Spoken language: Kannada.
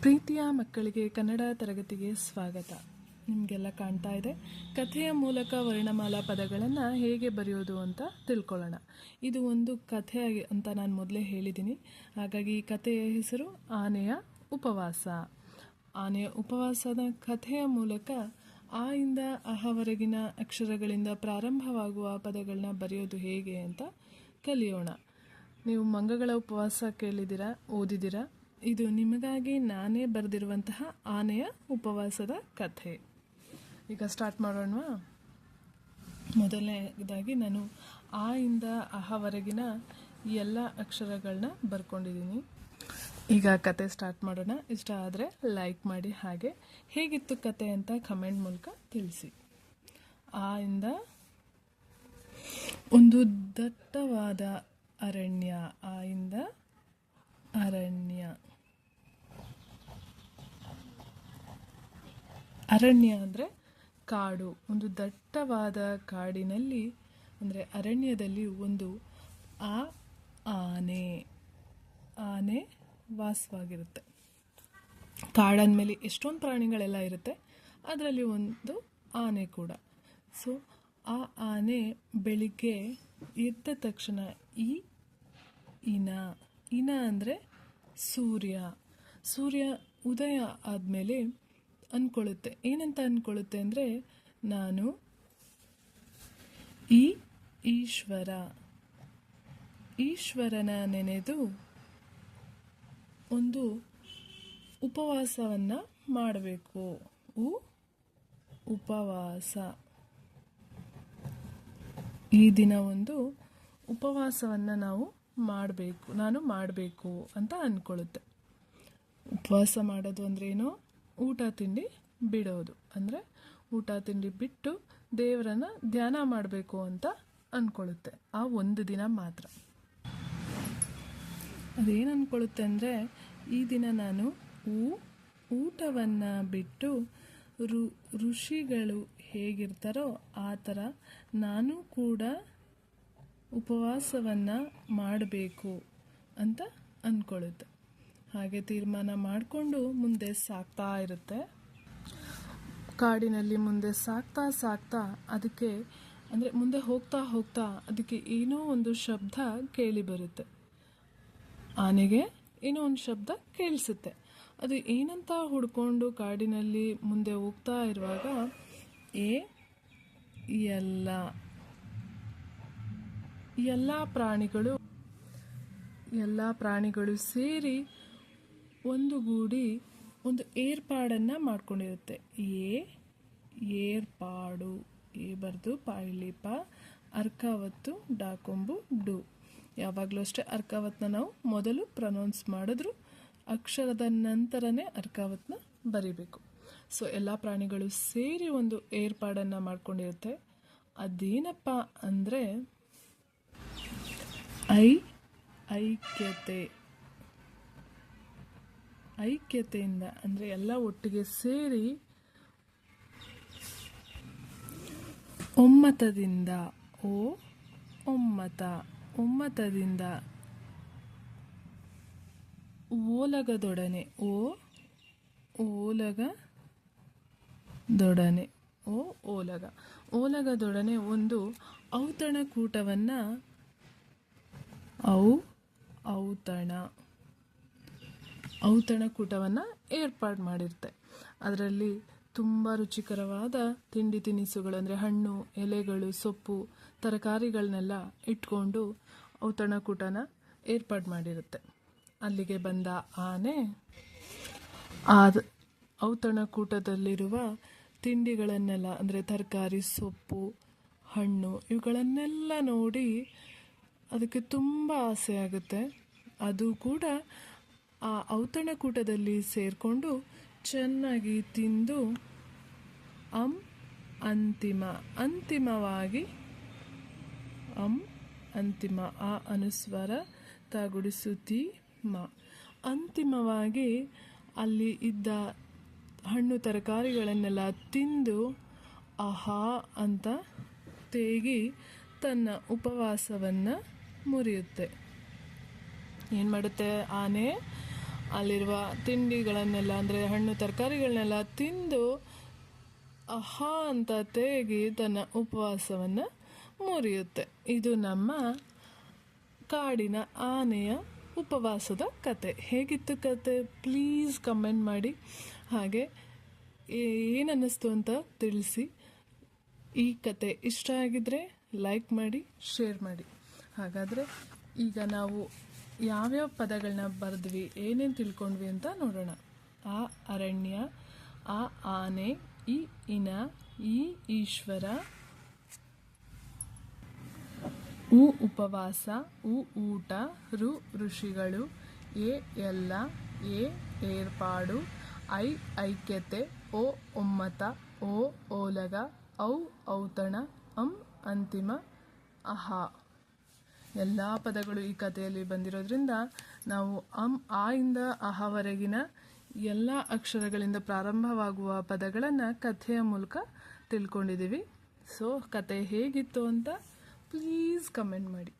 ಪ್ರೀತಿಯ ಮಕ್ಕಳಿಗೆ ಕನ್ನಡ ತರಗತಿಗೆ ಸ್ವಾಗತ. ನಿಮಗೆಲ್ಲ ಕಾಣ್ತಾ ಇದೆ. ಕಥೆಯ ಮೂಲಕ ವರ್ಣಮಾಲಾ ಪದಗಳನ್ನು ಹೇಗೆ ಬರೆಯೋದು ಅಂತ ತಿಳ್ಕೊಳ್ಳೋಣ. ಇದು ಒಂದು ಕಥೆ ಅಂತ ನಾನು ಮೊದಲೇ ಹೇಳಿದ್ದೀನಿ ಹಾಗಾಗಿ ಈ ಕಥೆಯ ಹೆಸರು ಆನೆಯ ಉಪವಾಸ. ಆನೆಯ ಉಪವಾಸದ ಕಥೆಯ ಮೂಲಕ ಆ ಇಂದ ಅಹವರೆಗಿನ ಅಕ್ಷರಗಳಿಂದ ಪ್ರಾರಂಭವಾಗುವ ಪದಗಳನ್ನ ಬರೆಯೋದು ಹೇಗೆ ಅಂತ ಕಲಿಯೋಣ. ನೀವು ಮಂಗಗಳ ಉಪವಾಸ ಕೇಳಿದ್ದೀರಾ? ಓದಿದ್ದೀರಾ? ಇದು ನಿಮಗಾಗಿ ನಾನೇ ಬರೆದಿರುವಂತಹ ಆನೆಯ ಉಪವಾಸದ ಕಥೆ. ಈಗ ಸ್ಟಾರ್ಟ್ ಮಾಡೋಣವಾ? ಮೊದಲನೇದಾಗಿ ನಾನು ಆ ಇಂದ ಅಹವರೆಗಿನ ಎಲ್ಲ ಅಕ್ಷರಗಳನ್ನ ಬರ್ಕೊಂಡಿದ್ದೀನಿ ಈಗ ಕತೆ ಸ್ಟಾರ್ಟ್ ಮಾಡೋಣ. ಇಷ್ಟ ಆದರೆ ಲೈಕ್ ಮಾಡಿ ಹಾಗೆ. ಹೇಗಿತ್ತು ಕತೆ ಅಂತ ಕಮೆಂಟ್ ಮೂಲಕ ತಿಳಿಸಿ. ಆ ಇಂದ ಒಂದು ದಟ್ಟವಾದ ಅರಣ್ಯ, ಆ ಇಂದ ಅರಣ್ಯ ಅರಣ್ಯ ಅಂದರೆ ಕಾಡು. ಒಂದು ದಟ್ಟವಾದ ಕಾಡಿನಲ್ಲಿ ಅಂದರೆ ಅರಣ್ಯದಲ್ಲಿ ಒಂದು ಆ ಆನೆ. ಆನೆ ವಾಸವಾಗಿರುತ್ತೆ. ಕಾಡಂದಮೇಲೆ ಎಷ್ಟೊಂದು ಪ್ರಾಣಿಗಳೆಲ್ಲ ಇರುತ್ತೆ. ಅದರಲ್ಲಿ ಒಂದು ಆನೆ ಕೂಡ. ಸೊ ಆ ಆನೆ ಬೆಳಿಗ್ಗೆ ಎದ್ದ ತಕ್ಷಣ ಈ ಇನ. ಇನ ಅಂದರೆ ಸೂರ್ಯ. ಸೂರ್ಯ ಉದಯ ಆದಮೇಲೆ ಅಂದ್ಕೊಳ್ಳುತ್ತೆ ಏನಂತ ಅಂದ್ಕೊಳ್ಳುತ್ತೆ ಅಂದರೆ, ನಾನು ಈ ಈಶ್ವರ. ಈಶ್ವರನ ನೆನೆದು ಒಂದು ಉಪವಾಸವನ್ನು ಮಾಡಬೇಕು. ಉ ಉಪವಾಸ. ಈ ದಿನ ಒಂದು ಉಪವಾಸವನ್ನು ನಾವು ಮಾಡಬೇಕು. ನಾನು ಮಾಡಬೇಕು ಅಂತ ಅಂದ್ಕೊಳ್ಳುತ್ತೆ ಉಪವಾಸ ಮಾಡೋದು ಅಂದ್ರೆ ಏನು ಊಟ ತಿಂಡಿ ಬಿಡೋದು. ಅಂದರೆ ಊಟ ತಿಂಡಿ ಬಿಟ್ಟು ದೇವರನ್ನ ಧ್ಯಾನ ಮಾಡಬೇಕು ಅಂತ ಅಂದ್ಕೊಳ್ಳುತ್ತೆ ಆ ಒಂದು ದಿನ ಮಾತ್ರ. ಅದೇನು ಅಂದ್ಕೊಳ್ಳುತ್ತೆ ಅಂದರೆ ಈ ದಿನ ನಾನು ಊ, ಊಟವನ್ನು ಬಿಟ್ಟು ಋ ಋಷಿಗಳು ಹೇಗಿರ್ತಾರೋ ಆ ಥರ ನಾನು ಕೂಡ ಉಪವಾಸವನ್ನು ಮಾಡಬೇಕು ಅಂತ ಅಂದ್ಕೊಳ್ಳುತ್ತೆ ಹಾಗೆ ತೀರ್ಮಾನ ಮಾಡಿಕೊಂಡು ಮುಂದೆ ಸಾಕ್ತಾ ಇರುತ್ತೆ. ಕಾಡಿನಲ್ಲಿ ಮುಂದೆ ಸಾಕ್ತಾ ಸಾಕ್ತಾ ಅದಕ್ಕೆ, ಅಂದರೆ ಮುಂದೆ ಹೋಗ್ತಾ ಹೋಗ್ತಾ ಅದಕ್ಕೆ ಏನೋ ಒಂದು ಶಬ್ದ ಕೇಳಿ ಬರುತ್ತೆ. ಆನೆಗೆ ಏನೋ ಒಂದು ಶಬ್ದ ಕೇಳಿಸುತ್ತೆ. ಅದು ಏನಂತ ಹುಡ್ಕೊಂಡು ಕಾಡಿನಲ್ಲಿ ಮುಂದೆ ಹೋಗ್ತಾ ಇರುವಾಗ, ಏ, ಎಲ್ಲ ಎಲ್ಲ ಪ್ರಾಣಿಗಳು ಎಲ್ಲ ಪ್ರಾಣಿಗಳು ಸೇರಿ ಒಂದುಗೂಡಿ ಒಂದು ಏರ್ಪಾಡನ್ನು ಮಾಡ್ಕೊಂಡಿರುತ್ತೆ. ಏ ಏರ್ಪಾಡು. ಏ ಬರ್ದು ಪಾಯಿಲಿಪ ಅರ್ಕಾವತ್ತು, ಡಾಕೊಂಬು, ಡು. ಯಾವಾಗಲೂ ಅಷ್ಟೇ ಅರ್ಕಾವತ್ನ ನಾವು ಮೊದಲು ಪ್ರನೌನ್ಸ್ ಮಾಡಿದ್ರು, ಅಕ್ಷರದ ನಂತರನೇ ಅರ್ಕಾವತ್ನ ಬರಿಬೇಕು. ಸೊ, ಎಲ್ಲ ಪ್ರಾಣಿಗಳು ಸೇರಿ ಒಂದು ಏರ್ಪಾಡನ್ನು ಮಾಡ್ಕೊಂಡಿರುತ್ತೆ. ಅದೇನಪ್ಪ ಅಂದರೆ ಐ, ಐಕ್ಯತೆ. ಐಕ್ಯತೆಯಿಂದ, ಅಂದರೆ ಎಲ್ಲ ಒಟ್ಟಿಗೆ ಸೇರಿ ಒಮ್ಮತದಿಂದ, ಓ ಒಮ್ಮತ, ಒಮ್ಮತದಿಂದ ಓಲಗದೊಡನೆ, ಓ ಓಲಗದೊಡನೆ, ಓ ಓಲಗ. ಓಲಗದೊಡನೆ ಒಂದು ಔತಣಕೂಟವನ್ನು, ಔ ಔತಣ. ಔತಣಕೂಟವನ್ನು ಏರ್ಪಾಡು ಮಾಡಿರುತ್ತೆ. ಅದರಲ್ಲಿ ತುಂಬ ರುಚಿಕರವಾದ ತಿಂಡಿ ತಿನಿಸುಗಳು ಅಂದರೆ ಹಣ್ಣು, ಎಲೆಗಳು, ಸೊಪ್ಪು ತರಕಾರಿಗಳನ್ನೆಲ್ಲ ಇಟ್ಕೊಂಡು ಔತಣಕೂಟನ ಏರ್ಪಾಡು ಮಾಡಿರುತ್ತೆ. ಅಲ್ಲಿಗೆ ಬಂದ ಆನೆ ಆ ಔತಣಕೂಟದಲ್ಲಿರುವ ತಿಂಡಿಗಳನ್ನೆಲ್ಲ ಅಂದರೆ ತರಕಾರಿ, ಸೊಪ್ಪು, ಹಣ್ಣು ಇವುಗಳನ್ನೆಲ್ಲ ನೋಡಿ ಅದಕ್ಕೆ ತುಂಬ ಆಸೆ ಆಗುತ್ತೆ. ಅದು ಕೂಡ ಆ ಔತಣಕೂಟದಲ್ಲಿ ಸೇರಿಕೊಂಡು ಚೆನ್ನಾಗಿ ತಿಂದು, ಅಂ ಅಂತಿಮ, ಅಂತಿಮವಾಗಿ ಅಂ ಅಂತಿಮ, ಆ ಅನುಸ್ವರ ತಗುಡಿಸುತ್ತಿ ಮ ಅಂತಿಮವಾಗಿ ಅಲ್ಲಿ ಇದ್ದ ಹಣ್ಣು ತರಕಾರಿಗಳನ್ನೆಲ್ಲ ತಿಂದು, ಆಹಾ ಅಂತ ತೇಗಿ ತನ್ನ ಉಪವಾಸವನ್ನು ಮುರಿಯುತ್ತೆ. ಏನು ಮಾಡುತ್ತೆ ಆನೆ? ಅಲ್ಲಿರುವ ತಿಂಡಿಗಳನ್ನೆಲ್ಲ, ಅಂದರೆ ಹಣ್ಣು ತರಕಾರಿಗಳನ್ನೆಲ್ಲ ತಿಂದು ಅಹಾ ಅಂತ ತೇಗಿ ತನ್ನ ಉಪವಾಸವನ್ನು ಮುರಿಯುತ್ತೆ. ಇದು ನಮ್ಮ ಕಾಡಿನ ಆನೆಯ ಉಪವಾಸದ ಕತೆ. ಹೇಗಿತ್ತು ಕತೆ? ಪ್ಲೀಸ್ ಕಮೆಂಟ್ ಮಾಡಿ. ಹಾಗೆ ಏನನ್ನಿಸ್ತು ಅಂತ ತಿಳಿಸಿ. ಈ ಕತೆ ಇಷ್ಟ ಆಗಿದ್ರೆ ಲೈಕ್ ಮಾಡಿ ಶೇರ್ ಮಾಡಿ. ಹಾಗಾದರೆ ಈಗ ನಾವು ಯಾವ್ಯಾವ ಪದಗಳನ್ನ ಬರೆದ್ವಿ, ಏನೇನು ತಿಳ್ಕೊಂಡ್ವಿ ಅಂತ ನೋಡೋಣ. ಆ ಅರಣ್ಯ, ಆ ಆನೆ, ಈ ಇನ, ಈ ಈಶ್ವರ, ಉ ಉಪವಾಸ, ಉ ಊಟ, ರು ಋಷಿಗಳು, ಎ ಎಲ್ಲ, ಎ ಏರ್ಪಾಡು, ಐ ಐಕ್ಯತೆ, ಓ ಒಮ್ಮತ, ಓ ಓಲಗ, ಔ ಔತಣ, ಅಂ ಅಂತಿಮ, ಅಹಾ. ಎಲ್ಲ ಪದಗಳು ಈ ಕಥೆಯಲ್ಲಿ ಬಂದಿರೋದ್ರಿಂದ ನಾವು ಅಂ, ಆ ಇಂದ ಅಹವರೆಗಿನ ಎಲ್ಲ ಅಕ್ಷರಗಳಿಂದ ಪ್ರಾರಂಭವಾಗುವ ಪದಗಳನ್ನು ಕಥೆಯ ಮೂಲಕ ತಿಳ್ಕೊಂಡಿದ್ದೀವಿ. ಸೊ ಕತೆ ಹೇಗಿತ್ತು ಅಂತ ಪ್ಲೀಸ್ ಕಮೆಂಟ್ ಮಾಡಿ.